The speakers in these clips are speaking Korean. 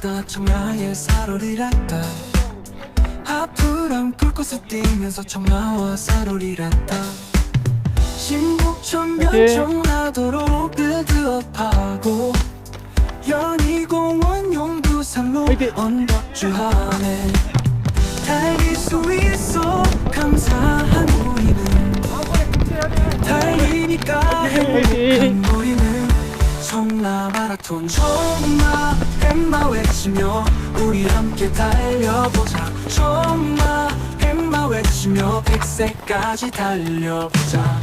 살얼이랐다 청라의 살얼이랐다. 아프랑 불꽃을 띠면서 청라와 살얼이랐다. 신곡천면 오케이. 청라도로 빌드업하고 연희공원 용두산로 화이팅. 언덕주 하네. 달릴 수 있어 감사한 우리는. 달리니까 행복한 우리는. 청라 마라톤 청라 외치며 우리 함께 달려보자. 청라 엠마 외치며 백세까지 달려보자.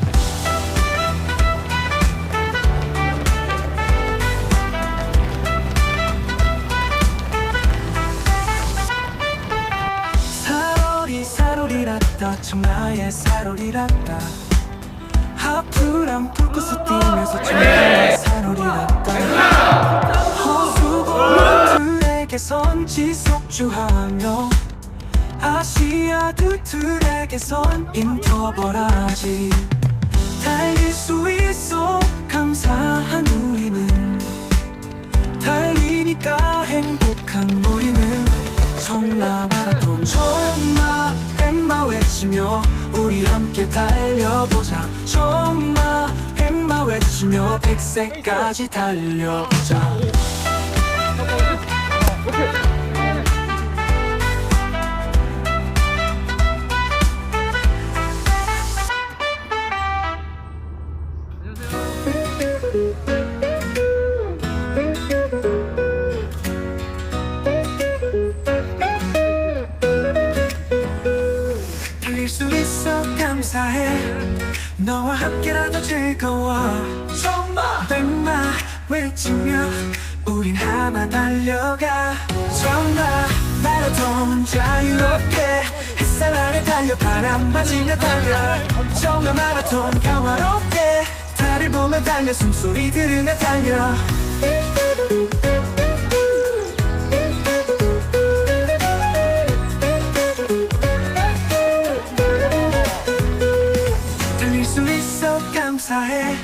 살얼이 살얼이랐다. 청라의 살얼이랐다. 하프랑 불꽃을 띠면서 청라의 살얼이랐다. 허수고 들에게선 지속주하며 아시아들에게선 인터벌하지. 달릴 수 있어 감사한 우리는. 달리니까 행복한 우리는. 청라 마라톤 청라 엠마 외치며 우리 함께 달려보자. 청라 엠마 외치며 백세까지 달려보자 수 있어 감사해. 너와 함께라도 즐거워. 정말. 백마 외치며 우린 하나 달려가. 정말 마라톤 자유롭게. 햇살 아래 달려 바람 맞으며 달려. 정말 마라톤 평화롭게. 달을 보며 달려 숨소리 들으며 달려. 달릴 수 있어 감사해.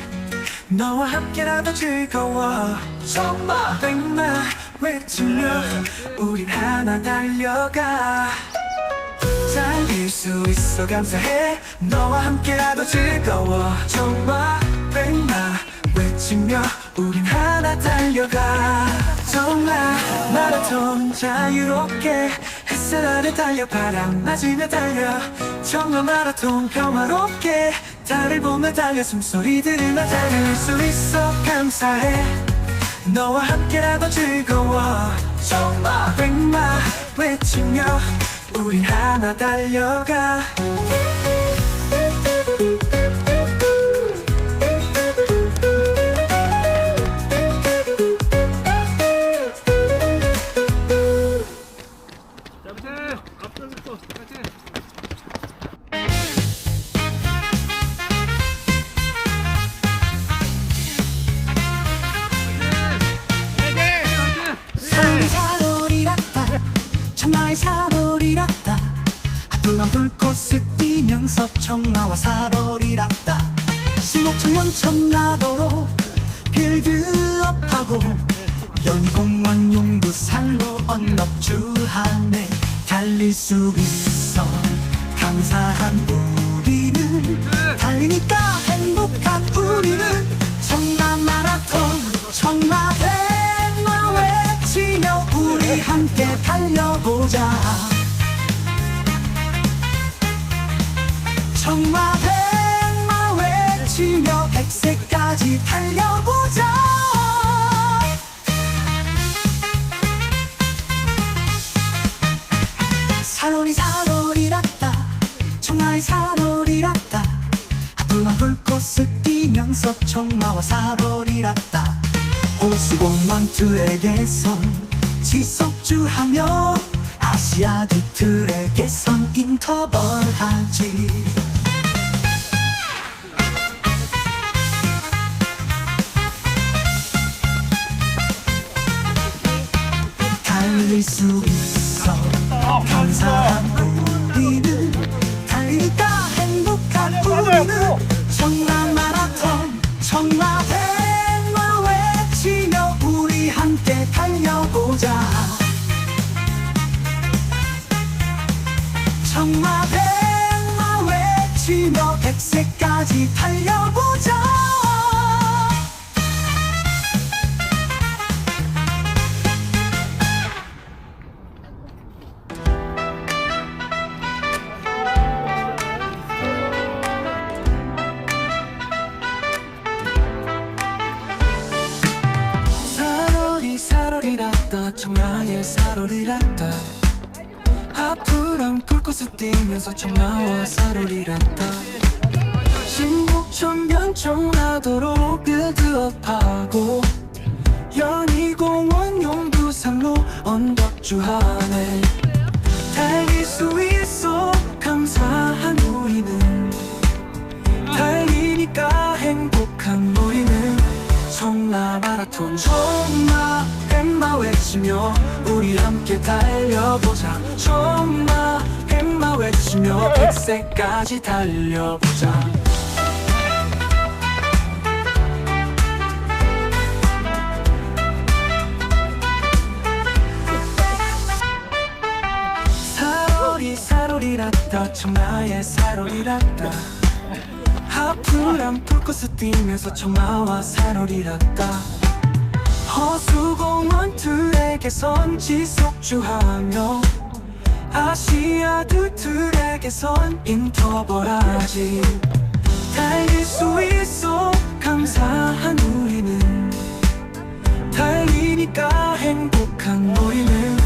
너와 함께라도 즐거워 정말 백마 외치며 우린 하나 달려가. 달릴 수 있어 감사해. 너와 함께라도 즐거워. 정말 백마 외치며 우린 하나 달려가. 정말 마라톤 자유롭게 햇살 아래 달려 바람 맞으며 달려. 정말 마라톤 평화롭게 달을 보며 달려 숨소리 들으며 달릴 수 있어 감사해 너와 함께라도 즐거워. 정말. 백마 외치며 우린 하나 달려가 하필만 불꽃을 띠면서 청라와 사돌이랐다. 신곡청년 청라도로 빌드업하고 연공원 용두산로 언덕주하네 달릴 수 있어. 감사한 우리는 달리니까 행복한 우리는 백세까지 달려보자. 사돌이 사돌이랐다. 청라의 사돌이랐다. 하필만 불꽃을 띠면서 청라와 사돌이랐다. 호수공망트에게선 지속주하며 아시아들에게선 인터벌하지 수 있어. 감사한 우리는 달리다 행복한 우리는 청라 마라톤 청라 백마 외치며 우리 함께 달려보자. 청라 백마 외치며 백세까지 달려보자. 청라의 사로리라따 하프랑 불꽃을 띄면서 청라와 사로리라따 신곡천 변 청라도로 빌드업하고 연희공원 용두산로 언덕주하네. 달릴 수 있어 감사한 우리는. 달리니까 행복한 우리는. 청라 마라톤 청라 외치며 우리 함께 달려보자. 청라 엠마 외치며 백세까지 달려보자. 사로리 사로리라따 청라의 사로리라따 하프랑 불꽃을 띄면서 청마와 사로리라따 허수공원 트랙에선 지속주하며 아시아드 트랙에선 인터벌하지. 달릴 수 있어 감사한 우리는. 달리니까 행복한 우리는.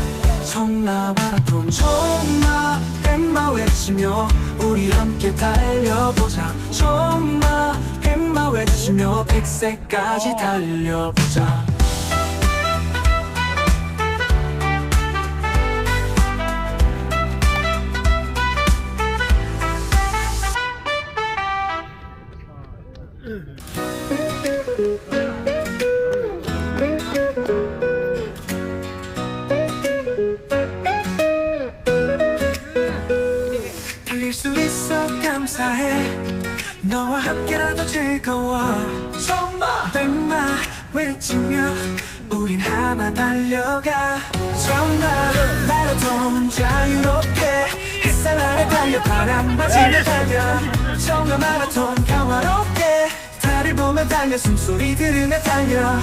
청라 마라톤 청라 엠마 외치며 우리 함께 달려보자. 청라 엠마 외치며 백세까지 달려보자 있어 감사해. 너와 함께라도 즐거워. 정말 백마 외치며 우린 하나 달려가. 정말 마라톤 자유롭게 햇살 아래 달려 바람 맞으며 달려. 정말 마라톤 평화롭게. 달을 보며 달려 숨소리 들으며 달려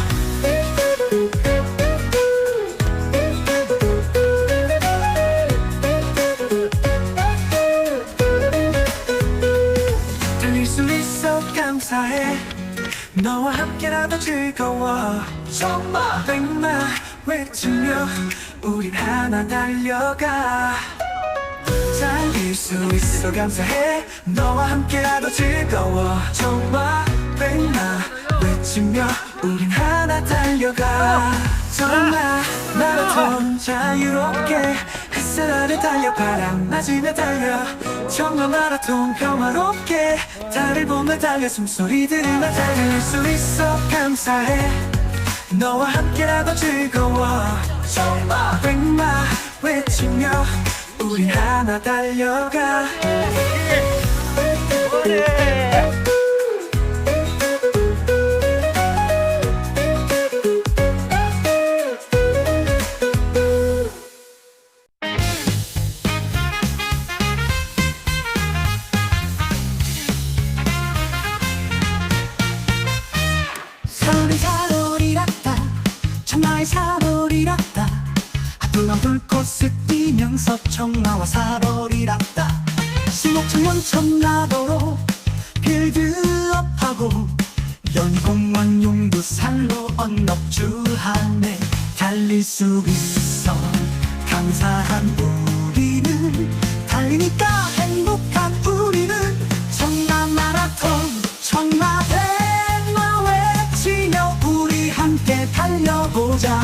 너와 함께라도 즐거워. 정말. 백마 외치며 우린 하나 달려가. 달릴 수 있어 감사해. 너와 함께라도 즐거워. 정말. 백마 외치며 우린 하나 달려가. 정말 마라톤 자유롭게 아래 달려 바람 맞으며 달려. 정말 마라톤 평화롭게 달을 보며 달려. 숨소리 들으며 달릴 수 있어 감사해. 너와 함께라도 즐거워. 정말. 백마 외치며 우린 하나 달려가 사로리라따 신목청년 청라도로 빌드업하고 연공원 용두산로 언덕주하네. 달릴 수 있어. 감사한 우리는 달리니까 행복한 우리는 청라 마라톤 청라 백마 외치며 우리 함께 달려보자.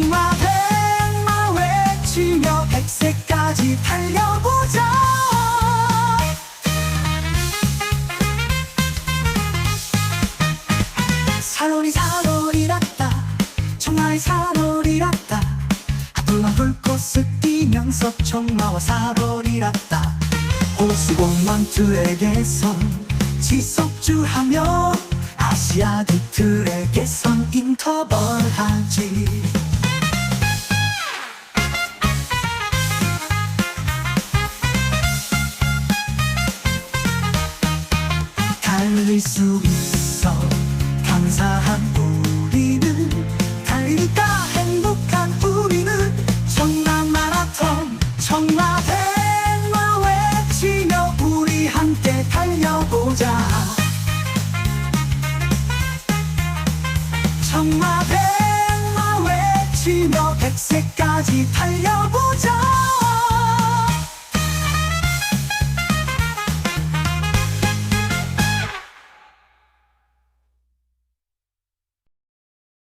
백마 백세까지 달려보자. 사로리 사로리라따 청라의 사로리라따 하필만 불꽃을 띄면서 청마와 호수공원 트랙에선 지속주하며 아시아드 트랙에선 인터벌하지 수 있어. 감사한 우리는 달리다. 행복한 우리는 청남 마라톤 청라 백마 외치며 우리 함께 달려보자. 청라 백마 외치며 백세까지 달려보자.